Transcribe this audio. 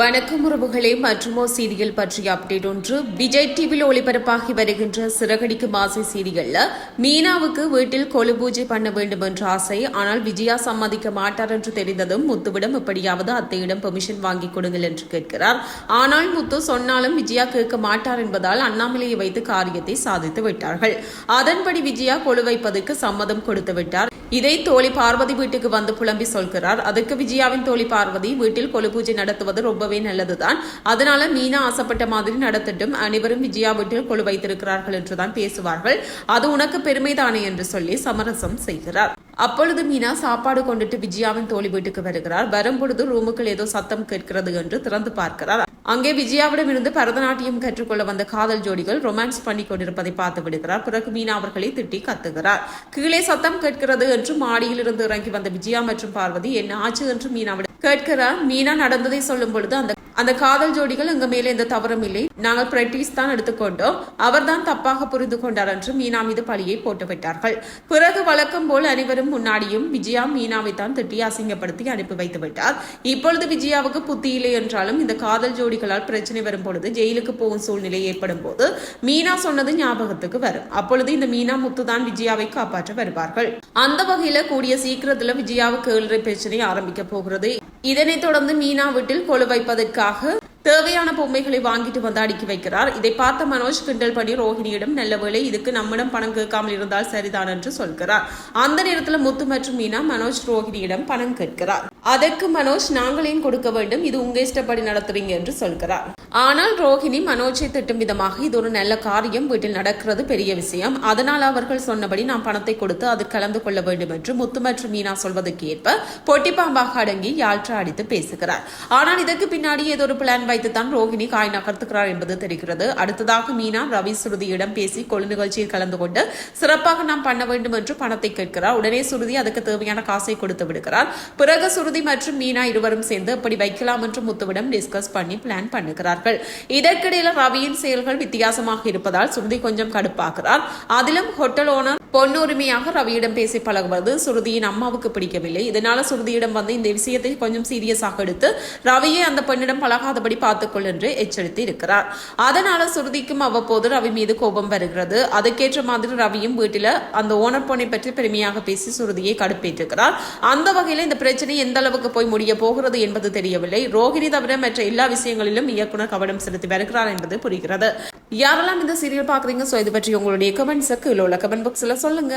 வணக்கம் உறவுகளே மற்றுமோ சீரியல் பற்றிய அப்டேட் ஒன்று. விஜய் டிவியில் ஒளிபரப்பாகி வருகின்ற சிறகடிக்கும் ஆசை சீரியல்ல மீனாவுக்கு வீட்டில் கொலு பூஜை பண்ண வேண்டும் என்ற ஆசை. ஆனால் விஜயா சம்மதிக்க மாட்டார் என்று தெரிந்ததும் முத்துவிடம் எப்படியாவது அத்தையிடம் பெர்மிஷன் வாங்கி கொடுங்கள் என்று கேட்கிறார். ஆனால் முத்து சொன்னாலும் விஜயா கேட்க மாட்டார் என்பதால் அண்ணாமலையை வைத்து காரியத்தை சாதித்து விட்டார்கள். அதன்படி விஜயா கொலு வைப்பதற்கு சம்மதம் கொடுத்து விட்டார். இதை தோழி பார்வதி வீட்டுக்கு வந்து புலம்பி சொல்கிறார். அதுக்கு விஜயாவின் தோழி பார்வதி வீட்டில் கொலு பூஜை நடத்துவது ரொம்பவே நல்லதுதான். அதனால மீனா ஆசைப்பட்ட மாதிரி நடத்தட்டும். அனைவரும் விஜயா வீட்டில் கொலு வைத்திருக்கிறார்கள் என்றுதான் பேசுவார்கள். அது உனக்கு பெருமைதானே என்று சொல்லி சமரசம் செய்கிறார். அப்பொழுது மீனா சாப்பாடு கொண்டுட்டு விஜயாவின் தோழி வீட்டுக்கு வருகிறார். வரும் பொழுது ரூமுக்குள் ஏதோ சத்தம் கேட்கிறது என்று திறந்து பார்க்கிறார். அங்கே விஜயாவிடம் இருந்து பரதநாட்டியம் கற்றுக்கொள்ள வந்த காதல் ஜோடிகள் ரொமான்ஸ் பண்ணி கொண்டிருப்பதை பார்த்து விடுகிறார். பிறகு மீனா அவர்களை திட்டி கத்துகிறார். கீழே சத்தம் கேட்கிறது என்று மாடியில் இருந்து இறங்கி வந்த விஜயா மற்றும் பார்வதி என்ன ஆச்சு? என்று மீனாவிடம் கேட்கிறார். மீனா நடந்ததை சொல்லும் பொழுது அந்த அந்த காதல் ஜோடிகள் எங்க மேலே எந்த தவறும் இல்லை. நாங்கள் பிராக்டிஸ் தான் எடுத்துக்கொண்டோம். அவர்தான் தப்பாக புரிந்து கொண்டார் என்று மீனா மீது பழியை போட்டுவிட்டார்கள் பிறகு வழக்கம் போல் அனைவரும் முன்னாடியும் விஜயா மீனாவை தான் திட்டி அசிங்கப்படுத்தி அனுப்பி வைத்து விட்டார். இப்பொழுது விஜயாவுக்கு புத்தி இல்லை என்றாலும் இந்த காதல் ஜோடிகளால் பிரச்சனை வரும் பொழுது ஜெயிலுக்கு போகும் சூழ்நிலை ஏற்படும் போது மீனா சொன்னது ஞாபகத்துக்கு வரும். அப்பொழுது இந்த மீனா முத்து தான் விஜயாவை காப்பாற்ற வருவார்கள். அந்த வகையில கூடிய சீக்கிரத்துல விஜயாவுக்கு ஏழரை பிரச்சனை ஆரம்பிக்க போகிறது. இதனைத் தொடர்ந்து மீனா வீட்டில் கொலு வைப்பதற்காக தேவையான பொம்மைகளை வாங்கிட்டு வந்து அடுக்கி வைக்கிறார். இதை பார்த்த மனோஜ் கிண்டல் பண்ணி ரோஹிணியிடம் நல்ல வேலை இதுக்கு நம்மிடம் பணம் கேட்காமல் இருந்தால் சரிதான் என்று சொல்கிறார். அந்த நேரத்தில் முத்து மற்றும் மீனா மனோஜ் ரோஹிணியிடம் பணம் கேட்கிறார். அதற்கு மனோஜ் நாங்கள் கொடுக்க வேண்டும்? இது உங்க இஷ்டப்படி நடத்துறீங்க என்று சொல்கிறார். ஆனால் ரோஹிணி மனோஜை திட்டும் விதமாக இது ஒரு நல்ல காரியம். வீட்டில் நடக்கிறது பெரிய விஷயம். அதனால் அவர்கள் சொன்னபடி நாம் பணத்தை கொடுத்து அதில் கலந்து கொள்ள வேண்டும் என்று முத்து மற்றும் மீனா சொல்வதற்கு ஏற்ப பொட்டிப்பாம்பாக அடங்கி யாழ்ற்றா அடித்து பேசுகிறார். ஆனால் இதற்கு பின்னாடி ஏதோ ஒரு பிளான் வைத்துத்தான் ரோஹிணி காய் நகர்த்துகிறார் என்பது தெரிகிறது. அடுத்ததாக மீனா ரவி சுருதியிடம் பேசி கொழு நிகழ்ச்சியில் கலந்து கொண்டு சிறப்பாக நாம் பண்ண வேண்டும் என்று பணத்தை கேட்கிறார். உடனே சுருதி அதுக்கு தேவையான காசை கொடுத்து விடுகிறார். பிறகு சுருதி மற்றும் மீனா இருவரும் சேர்ந்து எப்படி வைக்கலாம் என்று முத்துவிடம் டிஸ்கஸ் பண்ணி பிளான் பண்ணுகிறார்கள். இதற்கிடையில் ரவியின் செயல்கள் வித்தியாசமாக இருப்பதால் சுருதி கொஞ்சம் கடுப்பாகிறார் அதிலும் ஹோட்டல் ஓனர் பொன்னுரிமையாக ரவியிடம் பேசி பழகுவது சுருதியின் அம்மாவுக்கு பிடிக்கவில்லை. இதனால சுருதியிடம் வந்து இந்த விஷயத்தை கொஞ்சம் சீரியஸாக எடுத்து ரவியை அந்த பெண்ணிடம் பழகாதபடி பார்த்துக்கொள் என்று எச்சரித்து இருக்கிறார் அதனால சுருதிக்கும் அவ்வப்போது ரவி மீது கோபம் வருகிறது. அதுக்கேற்ற மாதிரி ரவியும் வீட்டில் அந்த ஓனர் பொண்ணை பற்றி பெருமையாக பேசி சுருதியை கடுப்பேற்றிருக்கிறார் அந்த வகையில் இந்த பிரச்சனை எந்த அளவுக்கு போய் முடிய போகிறது என்பது தெரியவில்லை. ரோஹிணி தவிர மற்ற எல்லா விஷயங்களிலும் இயக்குனர் கவனம் செலுத்தி வருகிறார் என்பது புரிகிறது. யாரெல்லாம் இந்த சீரியல் பாக்குறீங்க சோ இது பற்றி உங்களுடைய கமெண்ட்ஸுக்கு உள்ள கமெண்ட் பாக்ஸ்ல சொல்லுங்க.